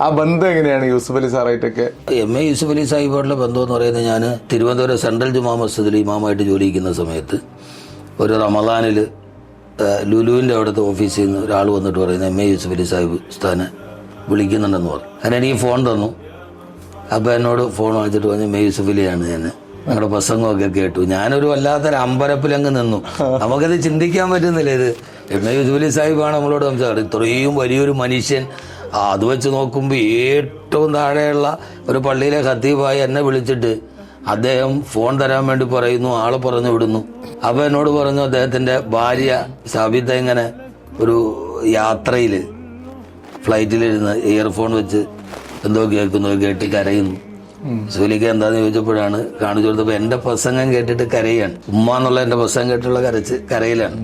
ആ ബന്ധം എങ്ങനെയാണ് യൂസുഫ് അലി സാറായിട്ടൊക്കെ? എം എ യൂസുഫ് അലി സാഹിബായിട്ടുള്ള ബന്ധം എന്ന് പറയുന്നത് ഞാൻ തിരുവനന്തപുരം സെൻട്രൽ ജുമാ മസ്ജിദിൽ ഇമാമായിട്ട് ജോലി ചെയ്യുന്ന സമയത്ത് ഒരു റമദാനിൽ ലുലുവിന്റെ അവിടുത്തെ ഓഫീസിൽ നിന്ന് ഒരാൾ വന്നിട്ട് പറയുന്നത് എം എ യൂസുഫ് അലി സാഹിബ് സ്ഥാന വിളിക്കുന്നുണ്ടെന്ന് പറഞ്ഞു. അങ്ങനെ എനിക്ക് ഫോൺ തന്നു. അപ്പോൾ എന്നോട് ഫോൺ വാങ്ങിച്ചിട്ട് പറഞ്ഞു എം എ യൂസുഫ് അലിയാണ് ഞാൻ. ഞങ്ങളുടെ പ്രസംഗമൊക്കെ കേട്ടു. ഞാനൊരു വല്ലാത്തൊരു അമ്പരപ്പിലങ്ങ് നിന്നു. നമുക്കത് ചിന്തിക്കാൻ പറ്റുന്നില്ല ഇത്. എം എ യൂസുഫ് അലി സാഹിബാണ് നമ്മളോട് സംസാരിച്ചത്. ഇത്രയും വലിയൊരു മനുഷ്യൻ അത് വെച്ച് നോക്കുമ്പോൾ ഏറ്റവും താഴെയുള്ള ഒരു പള്ളിയിലെ ഖത്തീബായി എന്നെ വിളിച്ചിട്ട് അദ്ദേഹം ഫോൺ തരാൻ വേണ്ടി പറയുന്നു ആളെ പറഞ്ഞു വിടുന്നു. അപ്പൊ എന്നോട് പറഞ്ഞു അദ്ദേഹത്തിന്റെ ഭാര്യ സബിത ഇങ്ങനെ ഒരു യാത്രയിൽ ഫ്ലൈറ്റിലിരുന്ന് ഇയർഫോൺ വെച്ച് എന്തോ കേൾക്കുന്നു കേട്ട് കരയുന്നു. സൂലിക്ക എന്താന്ന് ചോദിച്ചപ്പോഴാണ് കാണിച്ചു കൊടുത്തപ്പോ എന്റെ പ്രസംഗം കേട്ടിട്ട് കരയാണ്. ഉമ്മ എന്നുള്ള എന്റെ പ്രസംഗം കേട്ടുള്ള കരച്ച് കരയിലാണ്.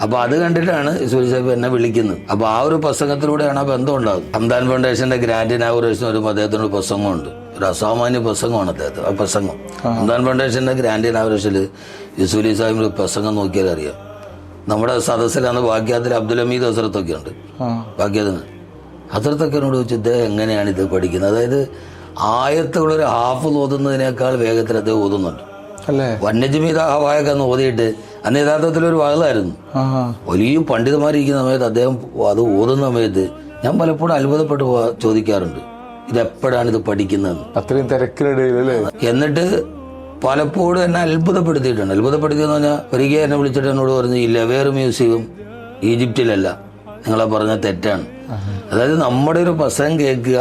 അപ്പൊ അത് കണ്ടിട്ടാണ് സൂര്യ സാഹിബ് എന്നെ വിളിക്കുന്നത്. അപ്പൊ ആ ഒരു പ്രസംഗത്തിലൂടെയാണ് ആ ബന്ധം ഉണ്ടാകുന്നത്. ഹംദാൻ ഫൗണ്ടേഷന്റെ ഗ്രാൻഡ് ഇനാഗുറേഷൻ വരുമ്പോൾ അദ്ദേഹത്തിനൊരു പ്രസംഗമുണ്ട്. ഒരു അസാമാന്യ പ്രസംഗമാണ് അദ്ദേഹത്തിന് ആ പ്രസംഗം. ഹംദാൻ ഫൗണ്ടേഷന്റെ ഗ്രാൻഡ് ഇനാഗുറേഷനിൽ യൂസുലി സാഹിബിന്റെ പ്രസംഗം നോക്കിയാൽ അറിയാം. നമ്മുടെ സദസ്സിലാണ് വാക്യാത്തിൽ അബ്ദുൽ ഹമീദ് ഹസരത്തൊക്കെ ഉണ്ട്. ആ. അസറത്തൊക്കെനോട് ചോദിച്ചു ഇദ്ദേഹം എങ്ങനെയാണ് ഇത് പഠിക്കുന്നത്? അതായത് ആയത്തുകളൊരു ഹാഫ് ഓതുന്നതിനേക്കാൾ വേഗത്തിൽ അദ്ദേഹം ഓതുന്നുണ്ട്. അല്ലേ? വന്യജീവിത ഹവായൊക്കെ ഒന്ന് ഓതിയിട്ട് അന്ന് യഥാർത്ഥത്തിൽ ഒരു വകലായിരുന്നു വലിയ പണ്ഡിതന്മാരിക്കുന്ന സമയത്ത് അദ്ദേഹം അത് ഓതുന്ന സമയത്ത് ഞാൻ പലപ്പോഴും അത്ഭുതപ്പെട്ട് ചോദിക്കാറുണ്ട്. ഇത് എപ്പോഴാണ് ഇത് പഠിക്കുന്നത് അത്രയും തിരക്കിനിടയിൽ അല്ലേ? എന്നിട്ട് പലപ്പോഴും എന്നെ അത്ഭുതപ്പെടുത്തിയിട്ടുണ്ട്. അത്ഭുതപ്പെടുത്തിയെന്ന് പറഞ്ഞാൽ ഒരിക്കൽ എന്നെ വിളിച്ചിട്ട് എന്നോട് പറഞ്ഞു ഈ ലവേർ മ്യൂസിയം ഈജിപ്തിലല്ല. നിങ്ങളെ പറഞ്ഞ തെറ്റാണ്. അതായത് നമ്മുടെ ഒരു പ്രസംഗം കേൾക്കുക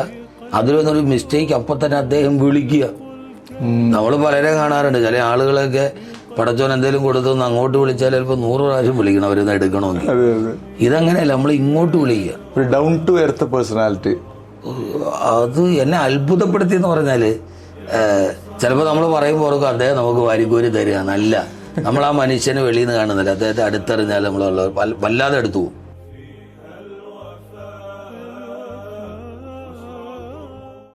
അതിലൊന്നൊരു മിസ്റ്റേക്ക് അപ്പം തന്നെ അദ്ദേഹം വിളിക്കുക. നമ്മൾ പലരെ കാണാറുണ്ട്. ചില ആളുകളൊക്കെ പടച്ചോൻ എന്തെങ്കിലും കൊടുത്തൊന്ന് അങ്ങോട്ട് വിളിച്ചാൽ ചിലപ്പോൾ നൂറ് പ്രാവശ്യം വിളിക്കണം അവരൊന്ന് എടുക്കണോ ഇതങ്ങനെയല്ല നമ്മൾ ഇങ്ങോട്ട് വിളിക്കുക. ഡൗൺ ടു എർത്ത് പേഴ്സണാലിറ്റി അത് എന്നെ അത്ഭുതപ്പെടുത്തി എന്ന് പറഞ്ഞാൽ ചിലപ്പോൾ നമ്മൾ പറയുമ്പോൾ ഓർക്കും അദ്ദേഹം നമുക്ക് വാരിക്കോരി തരികയാണ്. അല്ല നമ്മൾ ആ മനുഷ്യനെ വെളിയിൽ നിന്ന് കാണുന്നില്ല. അദ്ദേഹത്തെ അടുത്തറിഞ്ഞാൽ നമ്മൾ വല്ലാതെ എടുത്തു പോകും.